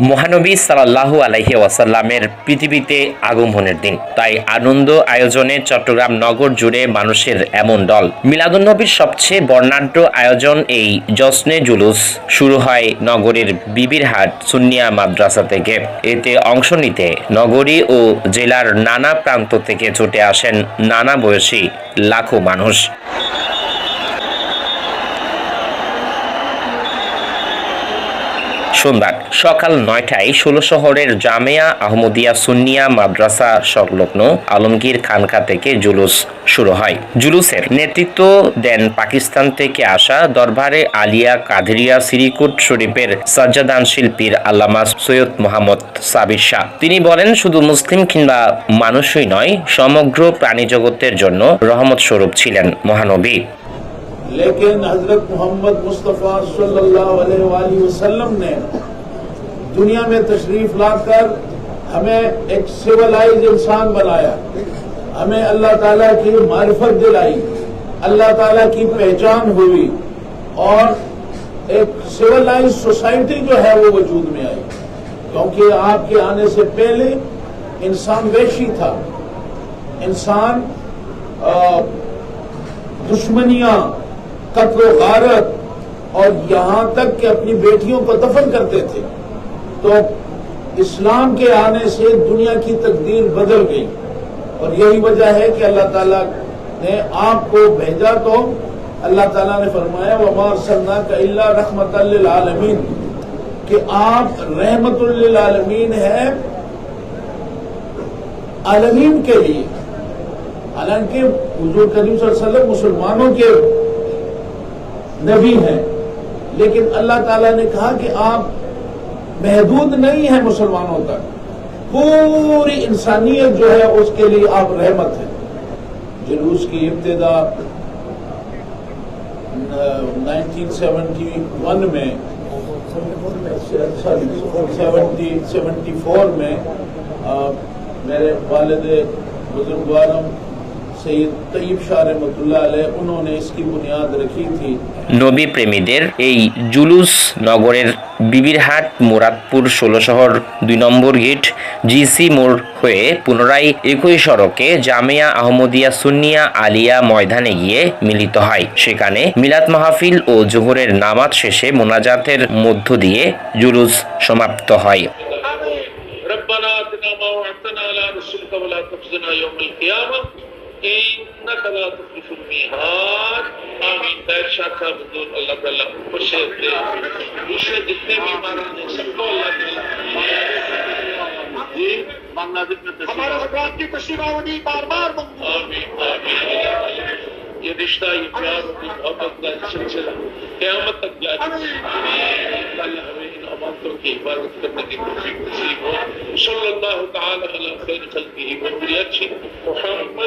মহানবী সাল্লাল্লাহু আলাইহি ওয়াসাল্লামের পৃথিবীতে আগমনের দিন। তাই আনন্দ আয়োজনে চট্টগ্রাম নগর জুড়ে মানুষের এমন দল। মিলাদুন্নবীর সবচেয়ে বর্ণাঢ্য আয়োজন এই জশ্নে জুলুস শুরু হয় নগরের বিবিরহাট সুন্নিয়া মাদ্রাসা থেকে। এতে অংশ নিতে নগরী ও জেলার নানা প্রান্ত থেকে ছুটে আসেন নানা বয়সী লাখো মানুষ। সোমবার সকাল নয়টায় ষোলো শহরের জামেয়া, আহমদিয়া সুন্নিয়া মাদ্রাসা সংলগ্ন আলমগীর খানকা থেকে জুলুস শুরু হয়। জুলুসের নেতৃত্ব দেন পাকিস্তান থেকে আসা দরবারে আলিয়া কাদেরিয়া সিরিকুট শরীফের সাজ্জাদান শিল্পীর আল্লামা সৈয়দ মোহাম্মদ সাবির শাহ। তিনি বলেন, শুধু মুসলিম কিংবা মানুষই নয়, সমগ্র প্রাণী জগতের জন্য রহমত স্বরূপ ছিলেন মহানবী। لیکن حضرت محمد مصطفیٰ صلی اللہ علیہ وآلہ وسلم نے دنیا میں تشریف لا کر ہمیں ایک سیولائز انسان بنایا۔ ہمیں اللہ تعالیٰ کی معرفت دلائی، اللہ تعالیٰ کی پہچان ہوئی اور ایک سیولائز سوسائٹی جو ہے وہ وجود میں آئی۔ کیونکہ آپ کے آنے سے پہلے انسان ویشی تھا۔ انسان دشمنیاں قتل و غارت اور یہاں تک کہ اپنی بیٹیوں کو دفن کرتے تھے، تو اسلام کے آنے سے دنیا کی تقدیر بدل گئی۔ اور یہی وجہ ہے کہ اللہ تعالیٰ نے آپ کو بھیجا تو اللہ تعالیٰ نے فرمایا، وما صنع کا اللہ رحمت کہ آپ رحمت للعالمین ہے عالمین کے لیے۔ حالانکہ حضور کریم صلی اللہ علیہ وسلم مسلمانوں کے نبی ہیں۔ لیکن اللہ تعالیٰ نے کہا کہ آپ محدود نہیں ہیں مسلمانوں تک۔ پوری انسانیت جو ہے اس کے لیے آپ رحمت ہیں۔ جلوس کی ابتدا نائنٹین سیونٹی ون میں، سیونٹی سیونٹی فور میں میرے والد بزرگوارم সৈয়দ শাহ রহমতুল্লাহ উনোনে ইসকি বুনিয়াদ রাখি থি। নবী প্রেমীদের এই জুলুস নগরের বিবিরহাট মুরাদপুর ষোলো শহর দুই নম্বর গেট জিসি মোড় হয়ে পুনরায় একই সড়কে জামিয়া আহমদিয়া সুন্নিয়া আলিয়া ময়দানে গিয়ে মিলিত হয়। সেখানে মিলাদ মাহফিল ও জোহরের নামাজ শেষে মোনাজাতের মধ্য দিয়ে জুলুস সমাপ্ত হয়। এই আমি তার শাখা হুজুর আল্লাহ তাআলা खुश थे दूसरे जितने भी महाराज हैं सबको अल्लाह ताला जी बांग्लादेश में हमारे हजरात की तशरीफ आवनी बार बार आमीन आमीन ये रिश्ता ये प्यार मोहब्बत का सिलसिला कयामत तक जारी अल्लाह हमें इन अमानतों की हिफाजत करने की तौफीक नसीब हो सल्लल्लाहु तआला अला खैर खल्की व कुरियत मोहम्मद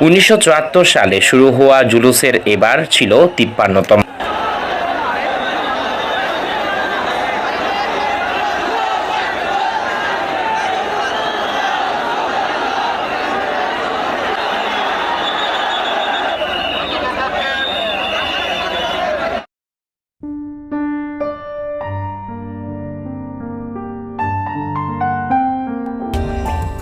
উনিশশ চুয়াত্তর সালে শুরু হওয়া জুলুসের এবার ছিল তিপ্পান্নতম